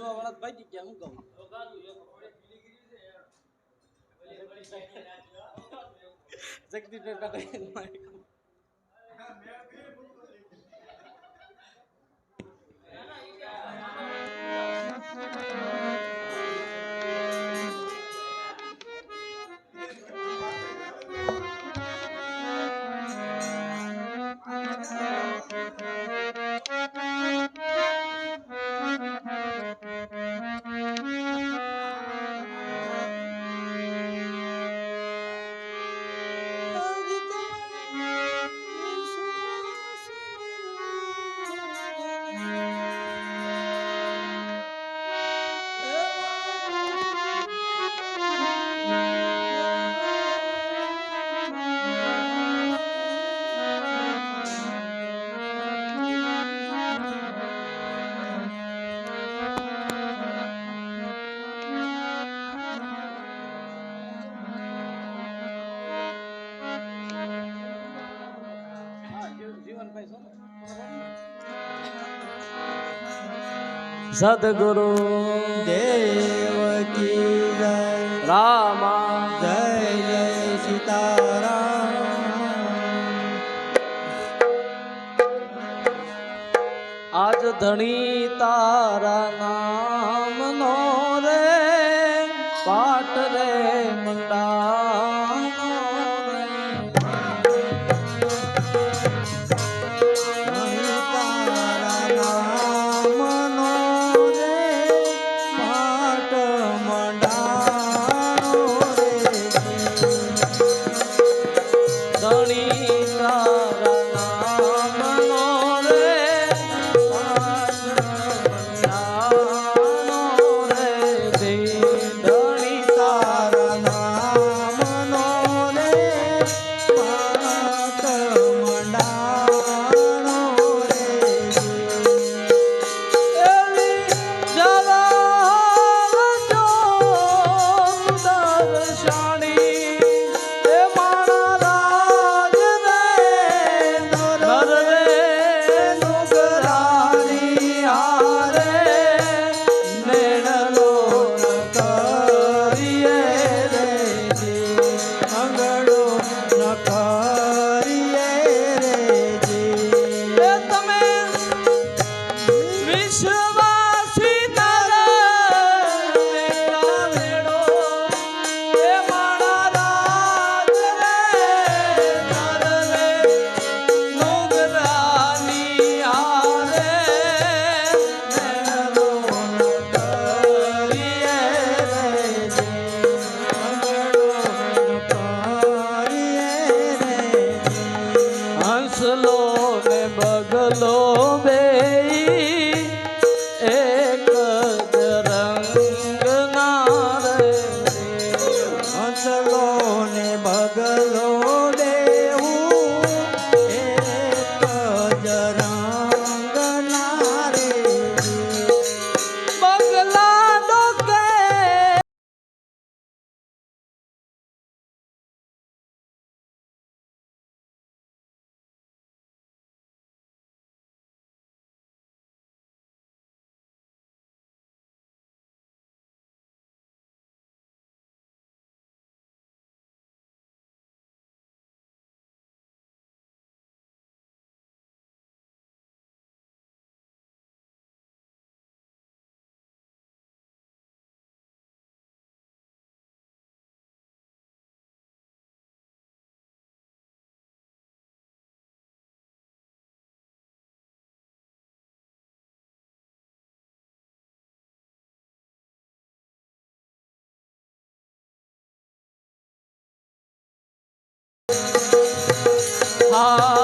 બનવા વાળા ભાઈ ગયા હું કહું? જગદીશભાઈ પટેલ સદગુરુ દેવ કી જય રામા જય જય સીતારામ આજ ધણી તારા નામ નો રે પાઠ રે મંડા हाँ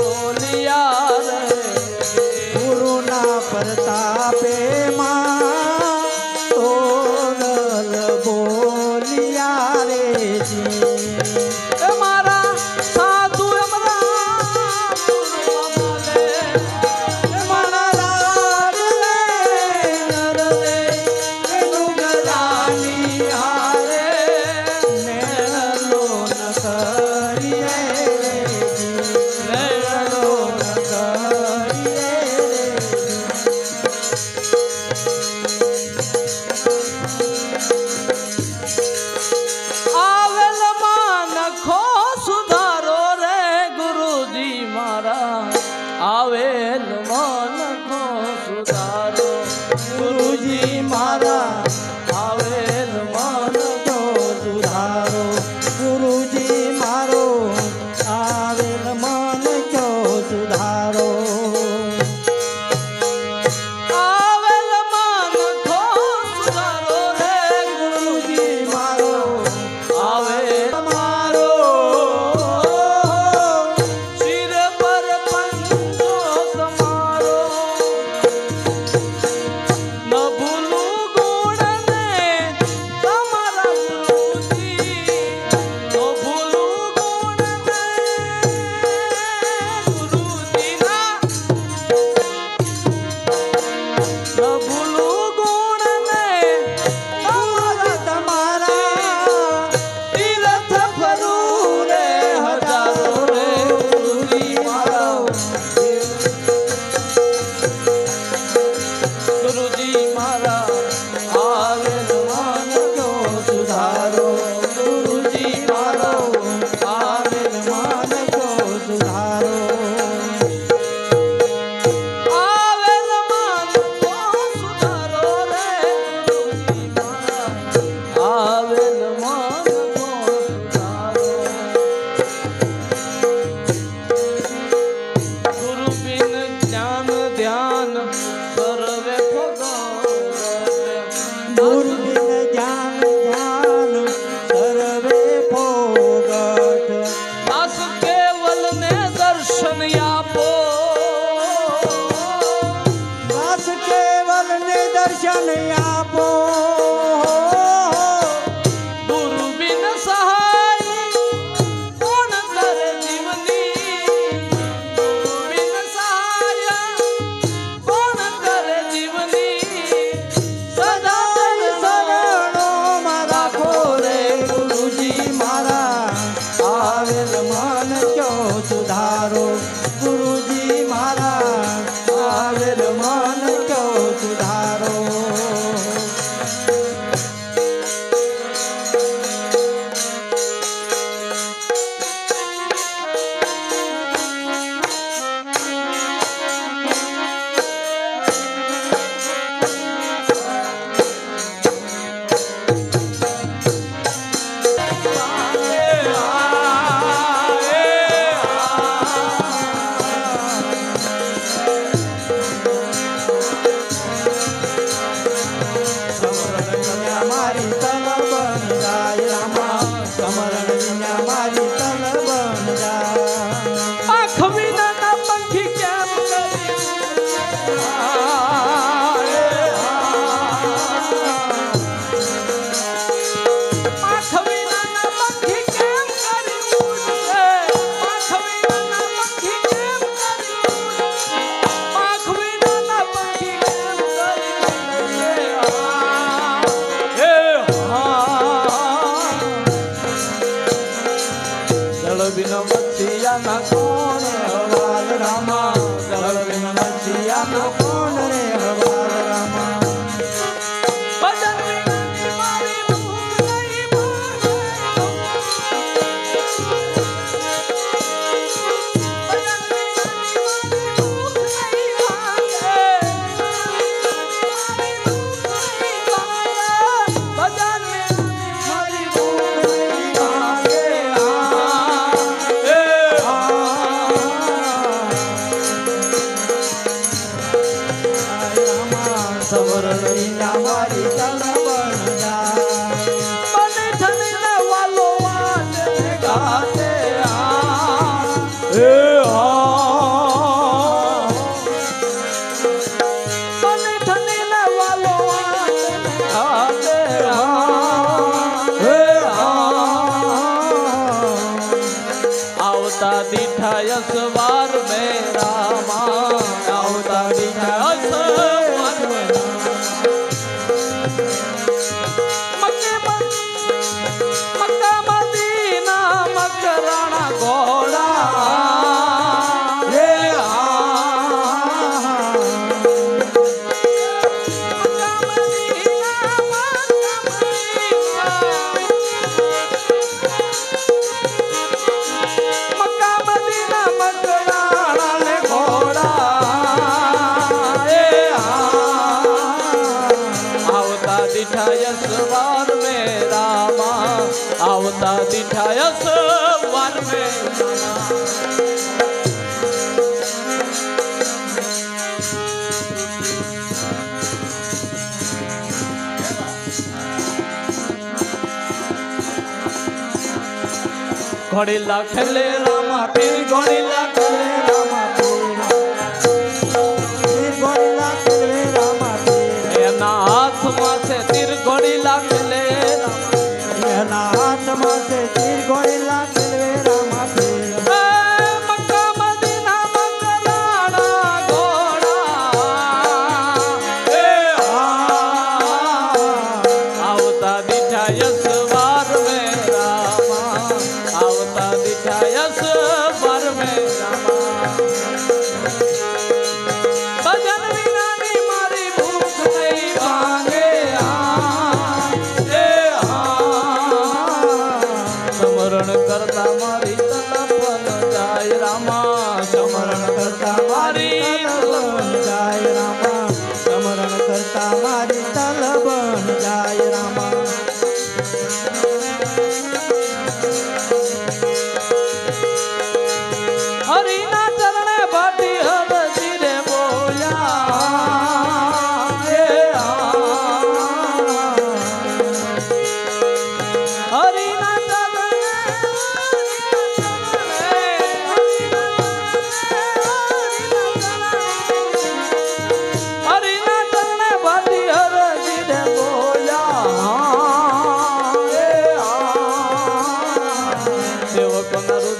बोलिया દર્શન મન ચો સુધારો Yeah, my ઘડી લાખ લે રામા પીર ઘડી લાખ લે રામા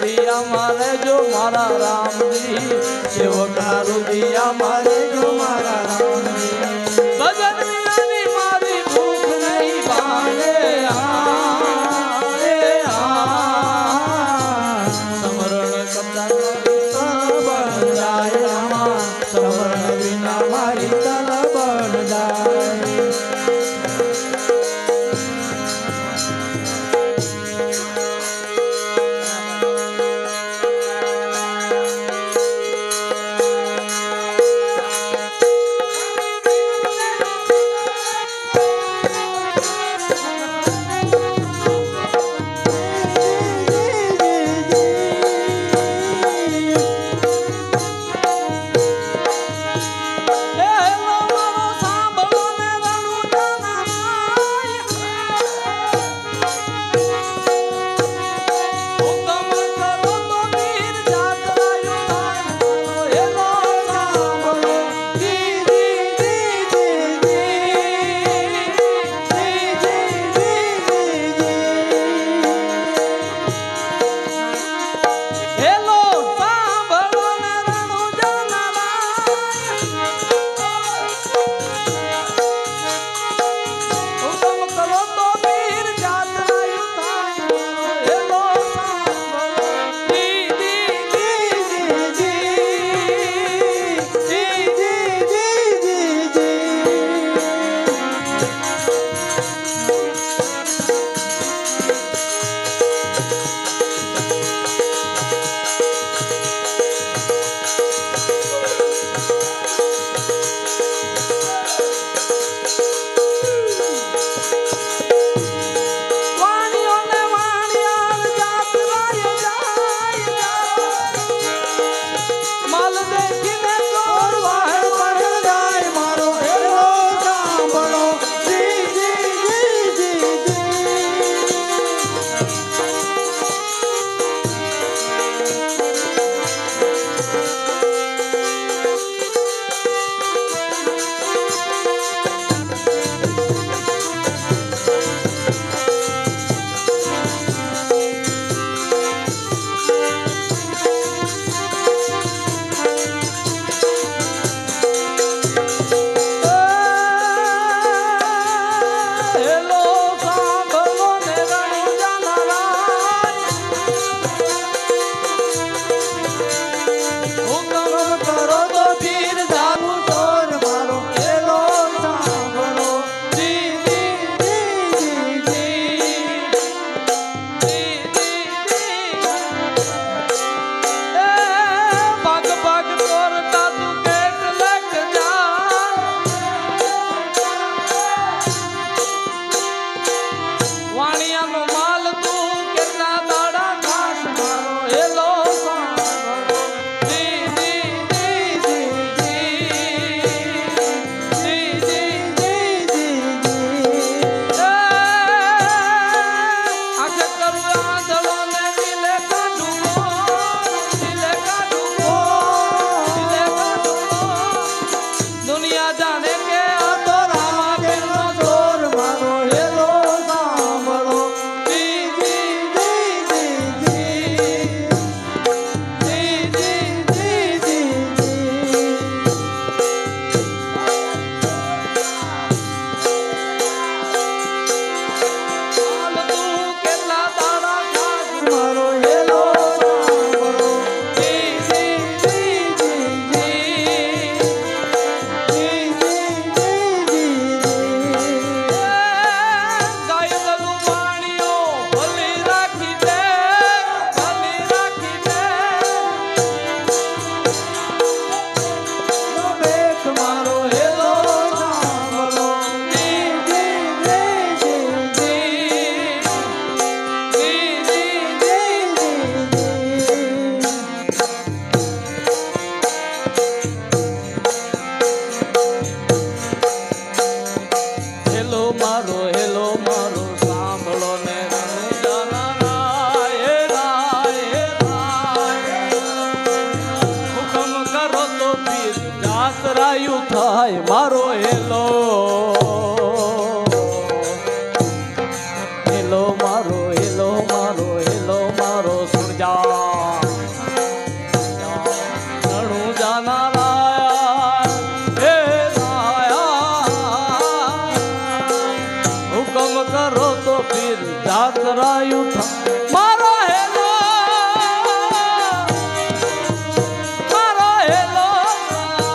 રૂપિયા મારે જો મારા રામજી. સેવકના રૂપિયા મારે જો મારા રામજી. થાય મારો હેલો.